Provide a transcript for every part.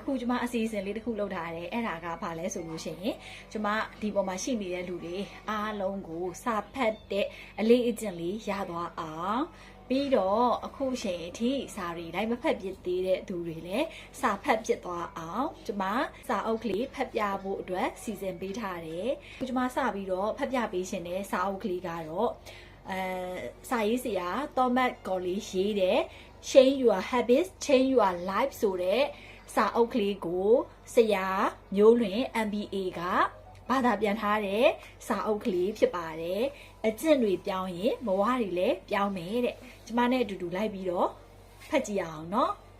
အခုကျမအစီအစဉ်လေးတစ်ခုလုပ်ထားတယ်အဲ့ဒါကဘာလဲဆိုလို့ရှိရင်ကျမဒီပေါ်မှာရှိနေတဲ့လူတွေအားလုံးကိုစာဖတ်တဲ့အလေးအကျင့်လေးရသွားအောင်ပြီးတော့အခုချိန်အထိစာရီတိုင်းမဖတ်ဖြစ်သေးတဲ့သူတွေလည်းစာဖတ်ဖြစ်သွားအောင်ကျမစာအုပ်ကလေးဖတ်ပြဖို့အတွက်စီစဉ်ပေးထားတယ်။ကျမစပြီးတော့ဖတ်ပြပေးရှင်တဲ့စာအုပ်ကလေးကတော့အဲစာရေးဆရာ Thomas Golly ရေးတဲ့ Change Your Habits Change Your Life ဆိုတဲ့ စာအုပ်ကလေးကိုဆရာမျိုးလွင် MBA ကဘာသာပြန်ထားတဲ့စာအုပ်ကလေးဖြစ်ပါတယ်။အကျင့်တွေပြောင်းရင်ဘဝတွေလည်းပြောင်းမယ်တဲ့။ကျမနဲ့အတူတူလိုက်ပြီးတော့ဖတ်ကြည့်ရအောင်နော်။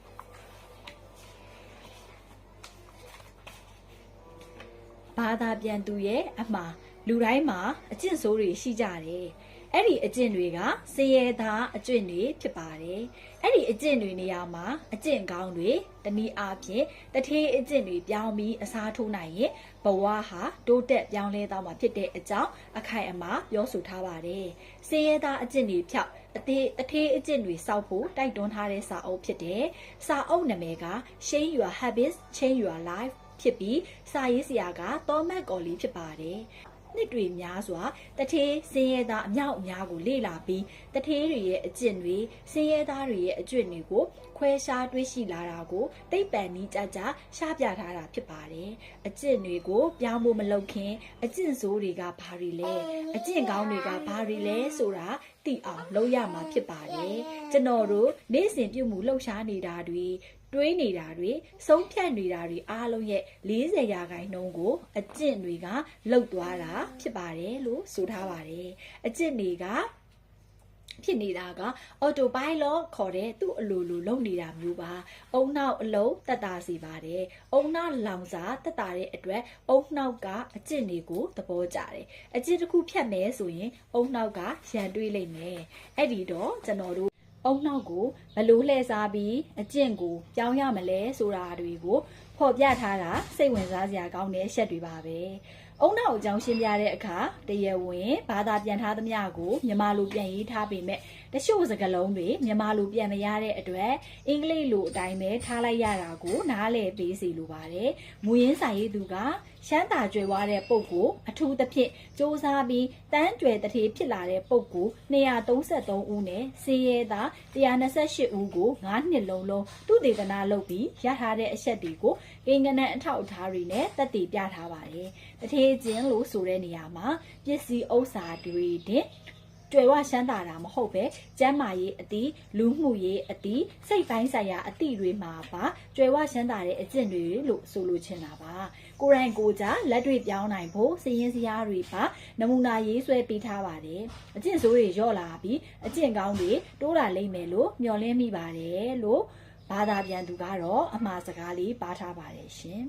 ဘာသာပြန်သူရဲ့အမှား လူတိုင်းမှာအကျင့်ဆိုးတွေရှိကြတယ်။အဲ့ဒီအကျင့်တွေကစည်ရဲသားအကျင့်တွေဖြစ်ပါတယ်။အဲ့ဒီအကျင့်တွေနေရာမှာအကျင့်ကောင်းတွေတနည်းအားဖြင့်တထေးအကျင့်တွေပြောင်းပြီးအစားထိုးနိုင်ရင်ဘဝဟာတိုးတက်ပြောင်းလဲသွားမှာဖြစ်တဲ့အကြောင်းအခိုင်အမာပြောဆိုထားပါတယ်။စည်ရဲသားအကျင့်တွေဖြောက်အသေးအထေးအကျင့်တွေစောက်ဖို့တိုက်တွန်းထားတဲ့စာအုပ်ဖြစ်တယ်။စာအုပ်နာမည်က Change Your Habits Change Your Life ဖြစ်ပြီးစာရေးဆရာကသောမတ်ကော်လီဖြစ်ပါတယ်။ နှစ်တွေများစွာတထေးစင်းရဲသားအမြောက်အများကိုလေ့လာပြီးတထေးတွေရဲ့အကျင့်တွေစင်းရဲသားတွေရဲ့အကျင့်တွေကိုခွဲခြားတွေးရှိလာတာကိုသိပ္ပံနည်းကြကြရှားပြထားတာဖြစ်ပါတယ်။အကျင့်တွေကိုပြောင်းဖို့မလုပ်ခင်အကျင့်ဆိုးတွေကဘာတွေလဲအကျင့်ကောင်းတွေကဘာတွေလဲဆိုတာသိအောင်လုပ်ရမှာဖြစ်ပါတယ်။ကျွန်တော်တို့နေ့စဉ်ပြုမှုလှုပ်ရှားနေတာတွေ တွေးနေတာတွေဆုံးဖြတ်နေတာတွေအားလုံးရဲ့40ရာခိုင်နှုန်းကို အကျင့်တွေကလှုပ်သွားတာဖြစ်ပါတယ်လို့ဆိုထားပါတယ်အကျင့်တွေကဖြစ်နေတာက autopilot ခေါ်တဲ့သူ့အလိုလိုလုပ်နေတာမျိုးပါ။အုံနောက်အလုံးတက်တာစီပါတယ်။အုံနောက်လောင်စာတက်တာတဲ့အတွက်အုံနောက်ကအကျင့်တွေကိုသဘောကျတယ်။အကျင့်တစ်ခုဖြတ်မယ်ဆိုရင်အုံနောက်ကရန်တွေးလိမ့်မယ်။အဲ့ဒီတော့ကျွန်တော်တို့ အုံနောက်ကိုဘလို့လှည့်စားပြီးအကျင့်ကိုပြောင်းရမလဲဆိုတာတွေကိုဖော်ပြထားတာစိတ်ဝင်စားစရာကောင်းတဲ့အချက်တွေပါပဲ။အုံနောက်အကြောင်းရှင်းပြတဲ့အခါတရားဝင်ဘာသာပြန်ထားသမျှကိုမြန်မာလိုပြန်ရေးထားပေမဲ့ တချို့စကားလုံးတွေမြန်မာလိုပြန်မရတဲ့အတွက်အင်္ဂလိပ်လိုအတိုင်းပဲထားလိုက်ရတာကိုနားလည်ပေးစီလိုပါတယ်။မူရင်းဆိုင်ရေးသူကရှမ်းသာကြွယ်ဝတဲ့ပုံကိုအထူးသဖြင့်စ조사ပြီးတန်းကြွယ်တထေးဖြစ်လာတဲ့ပုံကို233ဦးနဲ့စေရဲသား128ဦးကို9နှစ်လုံးလုံးသူတေသနာလုပ်ပြီးရထားတဲ့အချက်တွေကိုကိန်းကနန်အထောက်အထားတွေနဲ့တက်တည်ပြထားပါတယ်။တထေးချင်းလို့ဆိုတဲ့နေရာမှာပစ္စည်းဥစ္စာတွေတင် ကြွယ်ဝရှမ်းသာတာမဟုတ်ပဲကျမ်းမာရေးအသည့်လူမှုရေးအသည့်စိတ်ပိုင်းဆိုင်ရာအသည့်တွေမှာပါကြွယ်ဝရှမ်းသာတဲ့အကျင့်တွေလို့ဆိုလိုချင်တာပါကိုယ်တိုင်ကိုယ်ကြလက်တွေပြောင်းနိုင်ဖို့စည်ရင်းစရာတွေပါနမူနာရေးဆွဲပေးထားပါတယ်အကျင့်ဆိုးတွေရော့လာပြီးအကျင့်ကောင်းတွေတိုးလာလိမ့်မယ်လို့မျှော်လင့်မိပါတယ်လို့ဘာသာပြန်သူကတော့အမှားစကားလေးပါထားပါတယ်ရှင်